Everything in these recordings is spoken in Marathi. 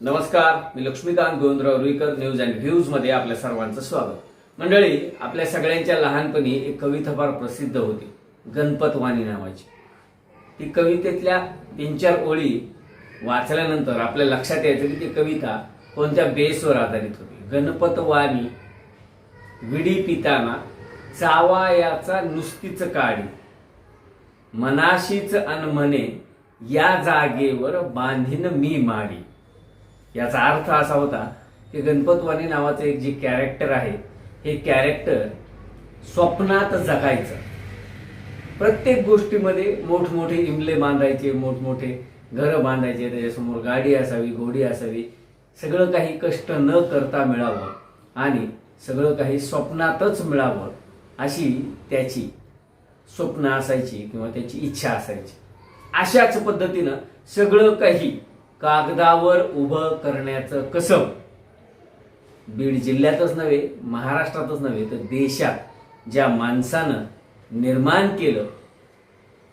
नमस्कार मी लक्ष्मीकांत गोविंदराव रुईकर न्यूज अँड व्ह्यूजमध्ये आपल्या सर्वांचं स्वागत. मंडळी आपल्या सगळ्यांच्या लहानपणी एक कविता फार प्रसिद्ध होती गणपतवाणी नावाची. ती कवितेतल्या तीन चार ओळी वाचल्यानंतर आपल्या लक्षात यायचं की ती कविता कोणत्या बेसवर आधारित होती. गणपतवाणी विडी पिताना चावायाचा नुसतीच काळी मनाशीच अनमने या जागेवर बांधीन मी माडी. याचा अर्थ असा होता की गणपतवाणी नावाचं एक जे कॅरेक्टर आहे हे कॅरेक्टर स्वप्नात जगायचं. प्रत्येक गोष्टीमध्ये मोठमोठे इमले बांधायचे मोठमोठे घरं बांधायचे त्याच्यासमोर गाडी असावी घोडी असावी. सगळं काही कष्ट न करता मिळावं आणि सगळं काही स्वप्नातच मिळावं अशी त्याची स्वप्न असायची किंवा त्याची इच्छा असायची. अशाच पद्धतीनं सगळं काही कागदावर उभं करण्याचं कसब. बीड जिल्ह्यातच नव्हे महाराष्ट्रातच नव्हे तर देशात ज्या माणसानं निर्माण केलं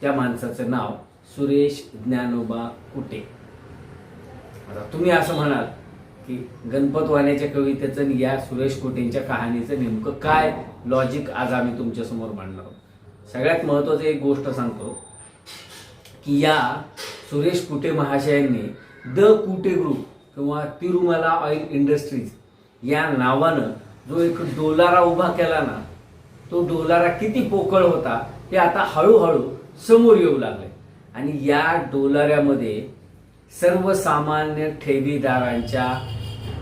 त्या माणसाचं नाव सुरेश ज्ञानोबा कुटे. आता तुम्ही असं म्हणाल की गणपतवाण्याच्या कवितेचं या सुरेश कुटेंच्या कहाणीचं नेमकं काय लॉजिक आज आम्ही तुमच्यासमोर मांडणार आहोत? सगळ्यात महत्वाचं एक गोष्ट सांगतो की या सुरेश कुटे महाशयांनी द कुटे ग्रुप किंवा तिरुमला ऑइल इंडस्ट्रीज या नावानं जो एक डोलारा उभा केला ना तो डोलारा किती पोकळ होता हे आता हळूहळू समोर येऊ लागले आणि या डोलाऱ्यामध्ये सर्वसामान्य ठेवीदारांच्या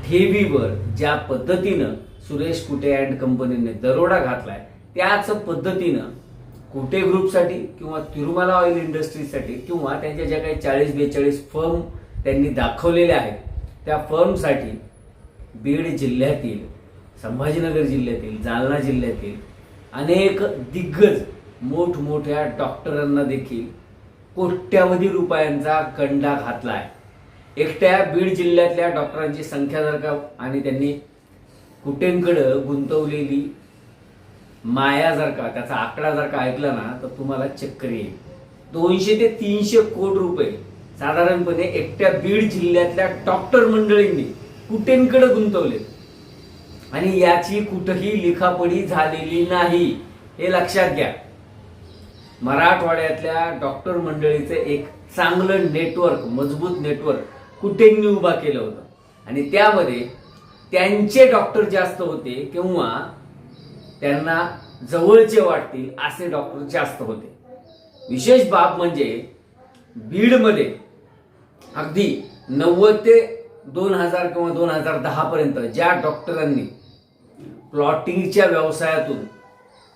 ठेवीवर ज्या पद्धतीनं सुरेश कुटे अँड कंपनीने दरोडा घातलाय त्याच पद्धतीनं कुटे ग्रुपसाठी किंवा तिरुमला ऑइल इंडस्ट्रीजसाठी किंवा त्यांच्या ज्या काही चाळीस बेचाळीस फर्म त्यांनी दाखवलेल्या आहेत त्या फर्मसाठी बीड जिल्ह्यातील संभाजीनगर जिल्ह्यातील जालना जिल्ह्यातील अनेक दिग्गज मोठमोठ्या डॉक्टरांना देखील कोट्यावधी रुपयांचा कंडा घातला आहे एकट्या बीड जिल्ह्यातल्या डॉक्टरांची संख्या जर का आणि त्यांनी कुटेंकडं गुंतवलेली माया जर का त्याचा आकडा जर का ऐकला ना तर तुम्हाला चक्कर येईल. दोनशे ते तीनशे कोटी रुपये साधारणपणे एकट्या बीड जिल्ह्यातल्या डॉक्टर मंडळींनी कुटेंकडे गुंतवले. आणि याची कुठही लिखापडी झालेली नाही हे लक्षात घ्या. मराठवाड्यातल्या डॉक्टर मंडळीचं एक चांगलं नेटवर्क मजबूत नेटवर्क कुटेंनी उभा केलं होतं. आणि त्यामध्ये त्यांचे डॉक्टर जास्त होते किंवा त्यांना जवळचे वाटतील असे डॉक्टर जास्त होते. विशेष बाब म्हणजे बीडमध्ये अगदी नव्वद ते दोन हजार किंवा दोन हजार दहा पर्यंत ज्या डॉक्टरांनी प्लॉटिंगच्या व्यवसायातून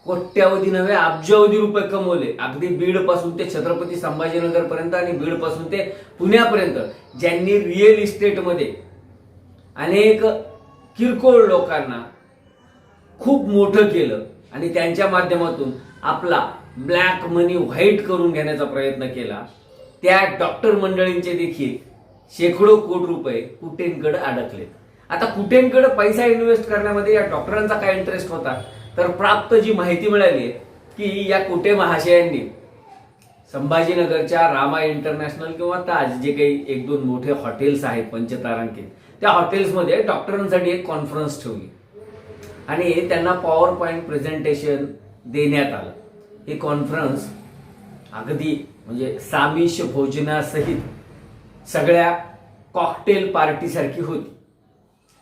कोट्यावधी नव्हे अब्जावधी रुपये कमवले अगदी बीडपासून ते छत्रपती संभाजीनगर पर्यंत आणि बीडपासून ते पुण्यापर्यंत ज्यांनी रिअल इस्टेटमध्ये अनेक किरकोळ लोकांना खूप मोठं केलं आणि त्यांच्या माध्यमातून आपला ब्लॅक मनी व्हाईट करून घेण्याचा प्रयत्न केला. त्या डॉक्टर मंडळींचे देखील शेकडो कोटी रुपये कुटेंकडे अडकलेत. आता कुटेंकडे पैसा इन्व्हेस्ट करण्यामध्ये या डॉक्टरांचा काय इंटरेस्ट होता? तर प्राप्त जी माहिती मिळाली की या कुटे महाशयांनी संभाजीनगरच्या रामा इंटरनॅशनल किंवा ताज जे काही एक दोन मोठे हॉटेल्स आहेत पंचतारांकित त्या हॉटेल्समध्ये डॉक्टरांसाठी एक कॉन्फरन्स ठेवली. आणि त्यांना पॉवर पॉईंट प्रेझेंटेशन देण्यात आलं. हे कॉन्फरन्स अगदी म्हणजे सामिष भोजनासहित सगळ्या कॉकटेल पार्टीसारखी होती.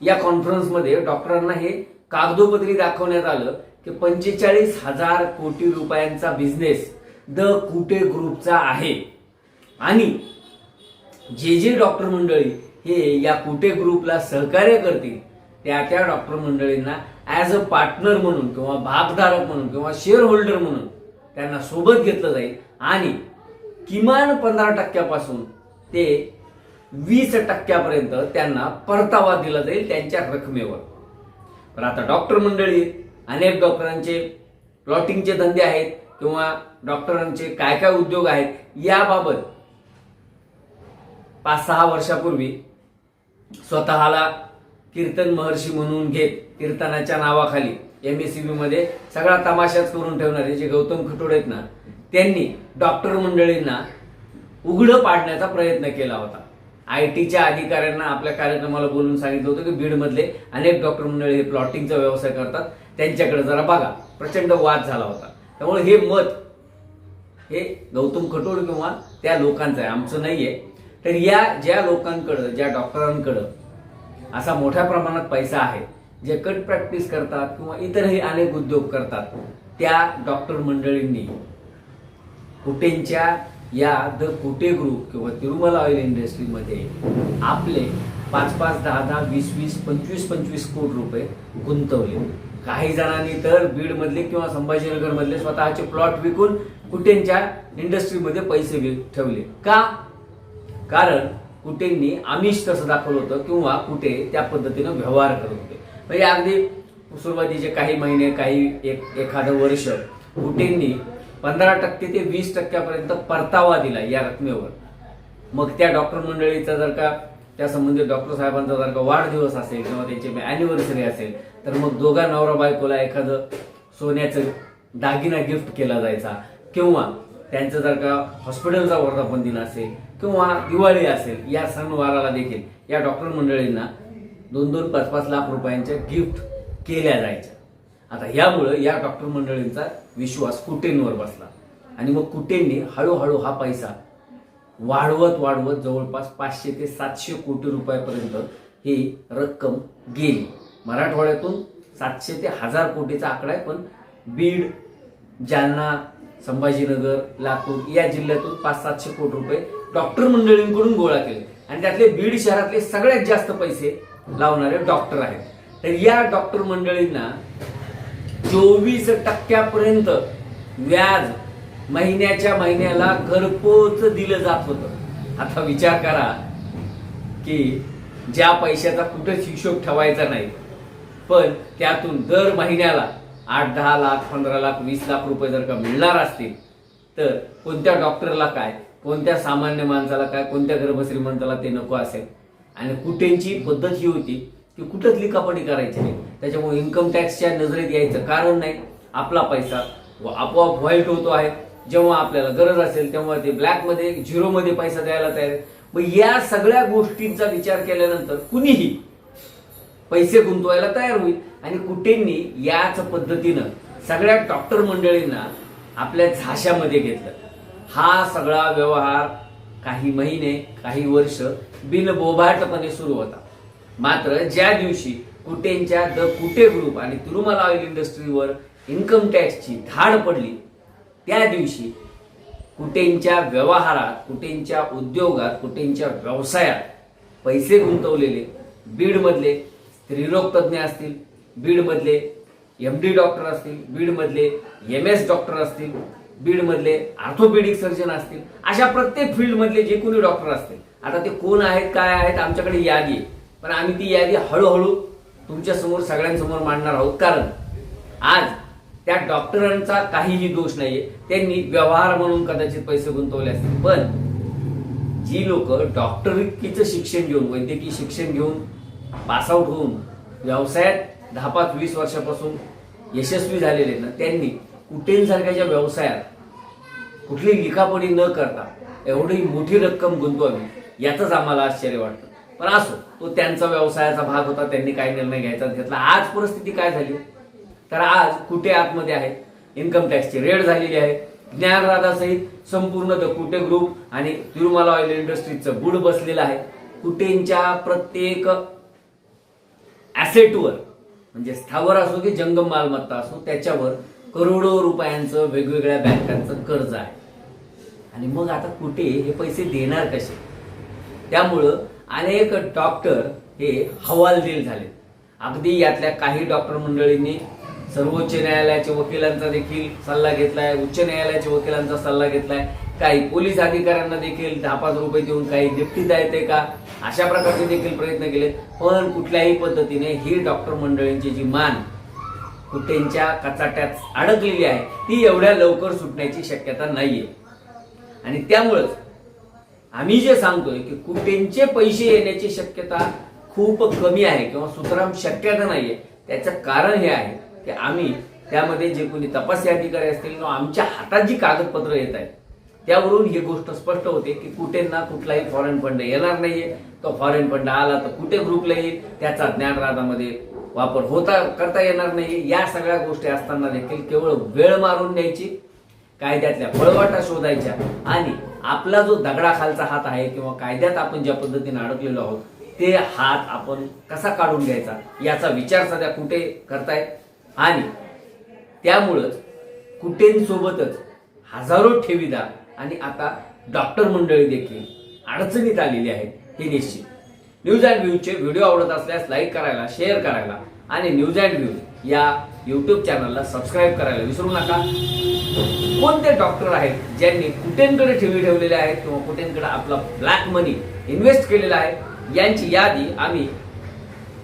या कॉन्फरन्समध्ये डॉक्टरांना हे कागदोपत्री दाखवण्यात आलं की पंचेचाळीस हजार कोटी रुपयांचा बिझनेस द कुटे ग्रुपचा आहे. आणि जे जे डॉक्टर मंडळी हे या कुटे ग्रुपला सहकार्य करतील त्या त्या डॉक्टर मंडळींना ॲज अ पार्टनर म्हणून किंवा भागधारक म्हणून किंवा शेअर होल्डर म्हणून त्यांना सोबत घेतलं जाईल आणि किमान पंधरा टक्क्यापासून ते वीस टक्क्यापर्यंत त्यांना परतावा दिला जाईल त्यांच्या रकमेवर. पण आता डॉक्टर मंडळी अनेक डॉक्टरांचे प्लॉटिंगचे धंदे आहेत किंवा डॉक्टरांचे काय काय उद्योग आहेत याबाबत पाच सहा वर्षापूर्वी स्वतःला कीर्तन महर्षी म्हणून घेत कीर्तनाच्या नावाखाली एम एसमध्ये सगळा तमाशाच करून ठेवणारे जे गौतम खटोड आहेत ना त्यांनी डॉक्टर मंडळींना उघडं पाडण्याचा प्रयत्न केला होता. आय टीच्या अधिकाऱ्यांना आपल्या कार्यक्रमाला बोलून सांगितलं होतं की बीडमधले अनेक डॉक्टर मंडळी हे प्लॉटिंगचा व्यवसाय करतात त्यांच्याकडे जरा बघा. प्रचंड वाद झाला होता. त्यामुळे हे मत हे गौतम खटोड किंवा त्या लोकांचं आहे आमचं नाहीये. तर या ज्या लोकांकडं ज्या डॉक्टरांकडं असा मोठ्या प्रमाणात पैसा आहे जे कट प्रॅक्टिस करतात किंवा इतरही अनेक उद्योग करतात त्या डॉक्टर मंडळींनी कुटेंच्या या द कुटे ग्रुप किंवा तिरुमला ऑइल इंडस्ट्रीमध्ये आपले पाच पाच दहा दहा वीस वीस पंचवीस पंचवीस कोटी रुपये गुंतवले. काही जणांनी तर बीडमधले किंवा संभाजीनगरमधले स्वतःचे प्लॉट विकून कुटेंच्या इंडस्ट्रीमध्ये पैसे ठेवले. का? कारण कुटेंनी आमिष तसं दाखवलं होतं किंवा कुठे त्या पद्धतीनं व्यवहार करत होते. म्हणजे अगदी सुरुवातीचे काही महिने काही एक एखादं वर्ष कुटेंनी पंधरा टक्के ते वीस टक्क्यापर्यंत परतावा दिला या रकमेवर. मग त्या डॉक्टर मंडळीचा जर का त्या संबंधित डॉक्टर साहेबांचा जर का वाढदिवस असेल किंवा त्यांची अॅनिव्हर्सरी असेल तर मग दोघा नवरा बायकोला एखादं सोन्याचं दागिना गिफ्ट केला जायचा. किंवा त्यांचं जर का हॉस्पिटलचा वर्धापन दिन असेल किंवा दिवाळी असेल या सणवाराला देखील या डॉक्टर मंडळींना दोन दोन पाच पाच लाख रुपयांच्या गिफ्ट केल्या जायच्या. आता यामुळं या डॉक्टर मंडळींचा विश्वास कुटेंवर बसला. आणि मग कुटेंनी हळूहळू हा पैसा वाढवत वाढवत जवळपास पाचशे ते सातशे कोटी रुपयापर्यंत ही रक्कम गेली. मराठवाड्यातून सातशे ते हजार कोटीचा आकडा आहे पण बीड जालना संभाजीनगर लातूर या जिल्ह्यातून पाच सातशे कोटी रुपये डॉक्टर मंडळींकडून गोळा केले. आणि त्यातले बीड शहरातले सगळ्यात जास्त पैसे लावणारे डॉक्टर आहेत. तर या डॉक्टर मंडळींना चोवीस टक्क्यापर्यंत व्याज महिन्याच्या महिन्याला घरपोच दिलं जात होतं. आता विचार करा की ज्या पैशाचा कुठंच हिशोब ठेवायचा नाही पण त्यातून दर महिन्याला आठ दहा लाख पंधरा लाख वीस लाख रुपये जर का मिळणार असतील तर कोणत्या डॉक्टरला काय कोणत्या सामान्य माणसाला काय कोणत्या गर्भश्रीमंताला ते नको असेल? आणि कुठेंची पद्धत ही होती की कुठंच लिखापडी करायची नाही. त्याच्यामुळे इन्कम टॅक्सच्या नजरेत यायचं कारण नाही. आपला पैसा व आपोआप व्हाईट होतो आहे. जेव्हा आपल्याला गरज असेल तेव्हा ते ब्लॅकमध्ये झिरोमध्ये पैसा द्यायला तयार आहे. मग या सगळ्या गोष्टींचा विचार केल्यानंतर कुणीही पैसे गुंतवायला तयार होईल. आणि कुठेंनी याच पद्धतीनं सगळ्या डॉक्टर मंडळींना आपल्या झाशामध्ये घेतलं. हा सगळा व्यवहार काही महिने काही वर्ष बिनबोभाटपणे सुरू होता. मात्र ज्या दिवशी कुटेंच्या द कुटे ग्रुप आणि तिरुमला ऑइल इंडस्ट्रीवर इन्कम टॅक्सची धाड पडली त्या दिवशी कुटेंच्या व्यवहारात कुटेंच्या उद्योगात कुटेंच्या व्यवसायात पैसे गुंतवलेले बीडमधले स्त्रीरोग तज्ज्ञ असतील बीडमधले एम डी डॉक्टर असतील बीडमधले एम एस डॉक्टर असतील बीडमधले ऑर्थोपेडिक सर्जन असतील अशा प्रत्येक फील्डमधले जे कोणी डॉक्टर असतील आता ते कोण आहेत काय आहेत आमच्याकडे यादी आहे. पण आम्ही ती यादी हळूहळू तुमच्यासमोर सगळ्यांसमोर मांडणार आहोत. कारण आज त्या डॉक्टरांचा काहीही दोष नाहीये. त्यांनी व्यवहार म्हणून कदाचित पैसे गुंतवले असतील. पण जी लोक डॉक्टरीचं शिक्षण घेऊन वैद्यकीय शिक्षण घेऊन पासआउट होऊन व्यवसायात दहा पाच वीस वर्षापासून यशस्वी झालेले ना त्यांनी कुठेसारख्याच्या व्यवसायात कुठली लिखापडी न करता एवढी मोठी रक्कम गुंतवावी याचंच आम्हाला आश्चर्य वाटतं. पण असो तो त्यांचा व्यवसायाचा भाग होता त्यांनी काय निर्णय घ्यायचा घेतला आज परिस्थिती काय झाली? तर आज कुठे आतमध्ये आहे? इन्कम टॅक्सची रेड झालेली आहे. ज्ञानराधासहित संपूर्ण द कुटे ग्रुप आणि तिरुमाला ऑइल इंडस्ट्रीजचं बुड बसलेलं आहे. कुटेंच्या प्रत्येक ऍसेटवर म्हणजे स्थावर असो की जंगम मालमत्ता असो त्याच्यावर करोडो रुपयांचं वेगवेगळ्या बँकांचं कर्ज आहे. आणि मग आता कुठे हे पैसे देणार कसे? त्यामुळं अनेक डॉक्टर हे हवालदिल झाले अगदी यातल्या काही डॉक्टर मंडळींनी सर्वोच्च न्यायालयाच्या वकिलांचा देखील सल्ला घेतलाय उच्च न्यायालयाच्या वकिलांचा सल्ला घेतलाय. काही पोलीस अधिकाऱ्यांना देखील दहा पाच रुपये देऊन काही निफ्टी द्यायचे का? अशा प्रकारचे देखील प्रयत्न केले पण कुठल्याही पद्धतीने ही डॉक्टर मंडळींची जी मान कुठेंच्या कचाट्यात अडकलेली आहे ती एवढ्या लवकर सुटण्याची शक्यता नाहीये. आणि त्यामुळंच आम्ही जे सांगतोय की कुटेंचे पैसे येण्याची शक्यता खूप कमी आहे किंवा सुतराम शक्यता नाहीये. त्याचं कारण हे आहे की आम्ही त्यामध्ये जे कोणी तपासी अधिकारी असतील किंवा आमच्या हातात जी कागदपत्र येत आहेत त्यावरून ही गोष्ट स्पष्ट होते की कुठेंना कुठलाही फॉरेन फंड येणार नाहीये. तो फॉरेन फंड आला तर कुठे ग्रुपला येईल? त्याचा ज्ञानराधामध्ये वापर होता करता येणार नाही. या सगळ्या गोष्टी असताना देखील केवळ वेळ मारून न्यायची कायद्यातल्या फळवाटा शोधायच्या आणि आपला जो दगडाखालचा हात आहे किंवा कायद्यात आपण ज्या पद्धतीने अडकलेलो आहोत ते हात आपण कसा काढून घ्यायचा याचा विचार सध्या कुठे करतायत आणि त्यामुळंच कुटेंसोबतच हजारो ठेवीदार आणि आता डॉक्टर मंडळी देखील अडचणीत आलेली आहेत हे निश्चित. न्यूज अँड व्ह्यूजचे व्हिडिओ आवडत असल्यास लाईक करायला शेअर करायला आणि न्यूज अँड व्ह्यूज या यूट्यूब चॅनलला सबस्क्राईब करायला विसरू नका. कोणते डॉक्टर आहेत ज्यांनी कुठेंकडे ठेवी ठेवलेले आहेत किंवा कुठेंकडे आपला ब्लॅक मनी इन्व्हेस्ट केलेला आहे यांची यादी आम्ही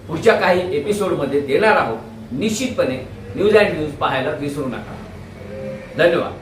पुढच्या काही एपिसोडमध्ये देणार आहोत. निश्चितपणे न्यूज अँड न्यूज पाहायला विसरू नका. धन्यवाद.